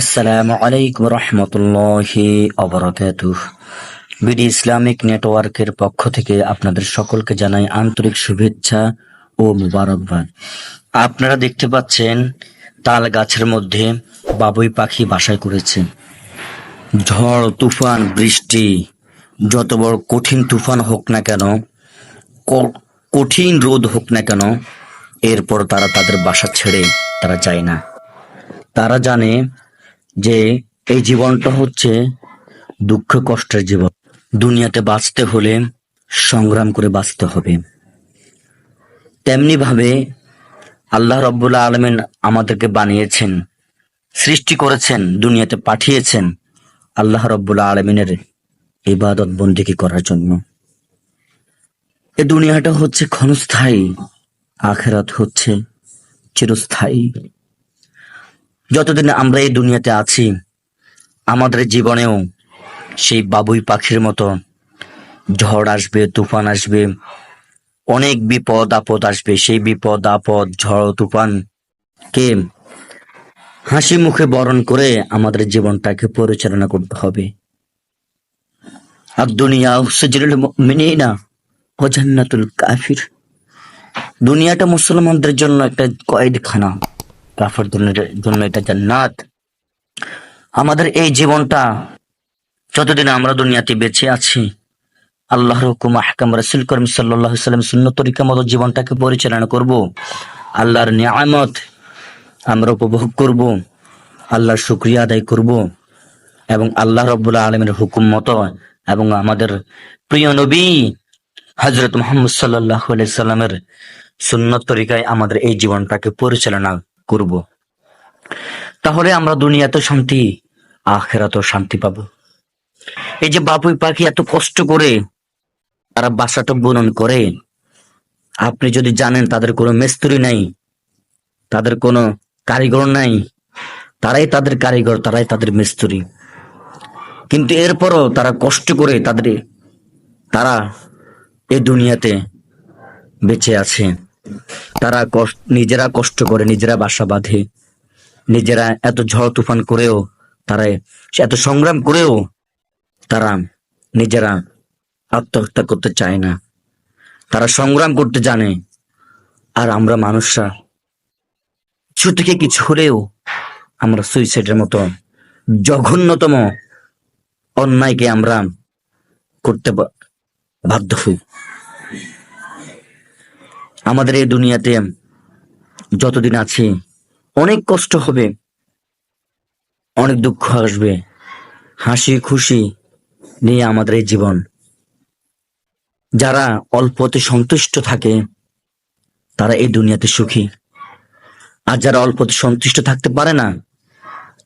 আসসালামু আলাইকুম রহমতুল্লাহি অবরাকাতুহ। বিডি ইসলামিক নেটওয়ার্কের পক্ষ থেকে আপনাদের সকলকে জানাই আন্তরিক শুভেচ্ছা ও মুবারকবাদ। আপনারা দেখতে পাচ্ছেন, তাল গাছের মধ্যে বাবুই পাখি বাসায় করেছে। ঝড়, তুফান, বৃষ্টি, যত বড় কঠিন তুফান হোক না কেন কঠিন রোদ হোক না কেন, এরপর তারা তাদের বাসা ছেড়ে তারা যায় না। তারা জানে যে এই জীবনটা হচ্ছে দুঃখ, কষ্টের জীবন। দুনিয়াতে বাঁচতে হলে সংগ্রাম করে বাঁচতে হবে। তেমনি ভাবে আল্লাহ রব্বুল্লাহ আলমেন আমাদেরকে বানিয়েছেন, সৃষ্টি করেছেন, দুনিয়াতে পাঠিয়েছেন আল্লাহ রব্বুল্লাহ আলমিনের ইবাদত বন্দিকে করার জন্য। এ দুনিয়াটা হচ্ছে ক্ষণস্থায়ী, আখেরাত হচ্ছে চিরস্থায়ী। যতদিন আমরা এই দুনিয়াতে আছি, আমাদের জীবনেও সেই বাবুই পাখির মতো ঝড় আসবে, তুফান আসবে, অনেক বিপদ, আপদ আসবে। সেই বিপদ, আপদ, ঝড়, তুফান কে হাসি মুখে বরণ করে আমাদের জীবনটাকে পরিচালনা করতে হবে। আর দুনিয়া সুজরুল মিনা ও জান্নাতুল কাফির। দুনিয়াটা মুসলমানদের জন্য একটা কয়েদখানা। কাফের জন্য এটা জান্নাত। আমাদের এই জীবনটা যতদিন আমরা দুনিয়াতে বেঁচে আছি, আল্লাহর হুকুম, আহকাম, রসুল করিম সাল্লাহ সাল্লাম শূন্য তরিকা মতো জীবনটাকে পরিচালনা করব। আল্লাহর নিয়ামত আমরা উপভোগ করব, আল্লাহর শুক্রিয়া আদায় করব এবং আল্লাহ রব্বুল্লাহ আলমের হুকুম মতো এবং আমাদের প্রিয় নবী হজরত মোহাম্মদ সাল্লাহ সাল্লামের সুন্নত তরিকায় আমাদের এই জীবনটাকে পরিচালনা করব। তাহলে আমরা দুনিয়াতে শান্তি, আখেরাতেও শান্তি পাবো। এই যে বাপুই পাখি এত কষ্ট করে তারা বাসাটা বুনন করে, আপনি যদি জানেন তাদের কোনো মিস্ত্রি নাই, তাদের কোনো কারিগর নাই, তারাই তাদের কারিগর, তারাই তাদের মিস্ত্রি। কিন্তু এরপরও তারা কষ্ট করে তাদের, তারা এই দুনিয়াতে বেঁচে আছে। তারা নিজেরা কষ্ট করে, নিজেরা বাসা বাঁধে। নিজেরা এত ঝড় তুফান করেও তারা, এত সংগ্রাম করেও তারা নিজেরা আত্মহত্যা করতে চায় না। তারা সংগ্রাম করতে জানে। আর আমরা মানুষরা কিছু থেকে কিছু হলেও আমরা সুইসাইডের মতো, জঘন্যতম অন্যায়কে আমরা করতে বাধ্য হই। আমাদের এই দুনিয়াতে যতদিন আছি, অনেক কষ্ট হবে, অনেক দুঃখ আসবে, হাসি খুশি নিয়ে আমাদের এই জীবন। যারা অল্পতে সন্তুষ্ট থাকে, তারা এই দুনিয়াতে সুখী। আর যারা অল্পতে সন্তুষ্ট থাকতে পারে না,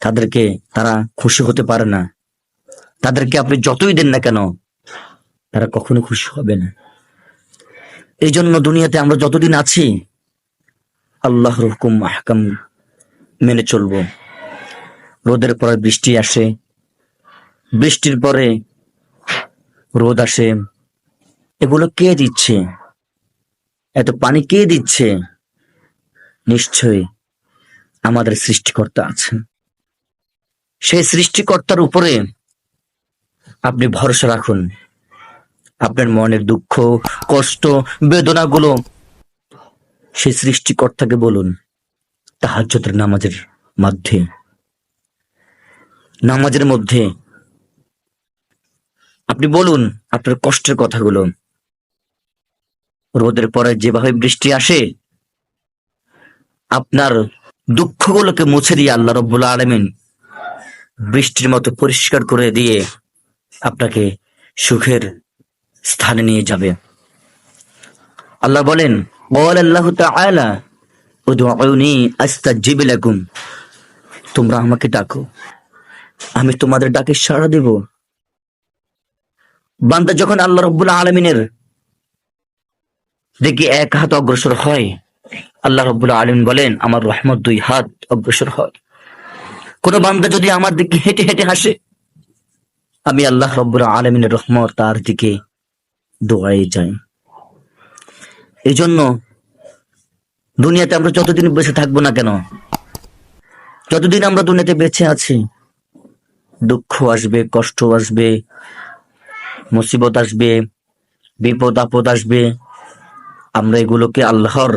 তাদেরকে তারা খুশি হতে পারে না। তাদেরকে আপনি যতই দেন না কেন, তারা কখনো খুশি হবে না। এই জন্য দুনিয়াতে আমরা যতদিন আছি, আল্লাহর হুকুম আহকাম মেনে চলবো। রোদের পরে বৃষ্টি আসে, বৃষ্টির পরে রোদ আসে। এগুলো কে দিচ্ছে? এত পানি কে দিচ্ছে? নিশ্চয়ই আমাদের সৃষ্টিকর্তা আছেন। সেই সৃষ্টিকর্তার উপরে আপনি ভরসা রাখুন। আপনার মনের দুঃখ, কষ্ট, বেদনাগুলো সেই সৃষ্টিকর্তাকে বলুন, তাহাজ্জুদের নামাজের মধ্যে। নামাজের মধ্যে আপনি বলুন আপনার কষ্টের কথাগুলো। রোদের পরে যেভাবে বৃষ্টি আসে, আপনার দুঃখগুলোকে মুছে দিয়ে আল্লাহ রব্বুল আলমিন বৃষ্টির মতো পরিষ্কার করে দিয়ে আপনাকে সুখের স্থানে নিয়ে যাবে। আল্লাহ বলেন তোমরা আমাকে ডাকো, আমি তোমাদের ডাকে সাড়া দেব। বান্দা যখন আল্লাহ রব্বুল আলমিনের দেখি এক হাত অগ্রসর হয়, আল্লাহ রব্বুল আলমিন বলেন, আমার রহমত দুই হাত অগ্রসর হয়। কোন বান্দা যদি আমার দিকে হেঁটে হেঁটে হাসে, আমি আল্লাহ রব্বুল আলমিনের রহমত তার দিকে দোয়াই যাই এই জন্য দুনিয়াতে আমরা যতদিন বেঁচে থাকব না কেন, যতদিন আমরা দুনিয়াতে বেঁচে আছি, দুঃখ আসবে, কষ্ট আসবে, মুসিবত আসবে, বিপদ আপদ আসবে, আমরা এগুলোকে আল্লাহর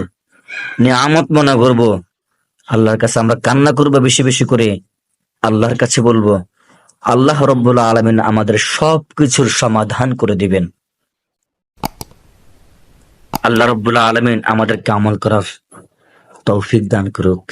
নিয়ামত মনে করব। আল্লাহর কাছে আমরা কান্না করব বেশি বেশি করে। আল্লাহর কাছে বলব, আল্লাহ রব্বুল আলমিন আমাদের সব কিছুর সমাধান করে দিবেন। আল্লাহ রব্বুল্লাহ আলমিন আমাদেরকে আমল করার তৌফিক দান করুক।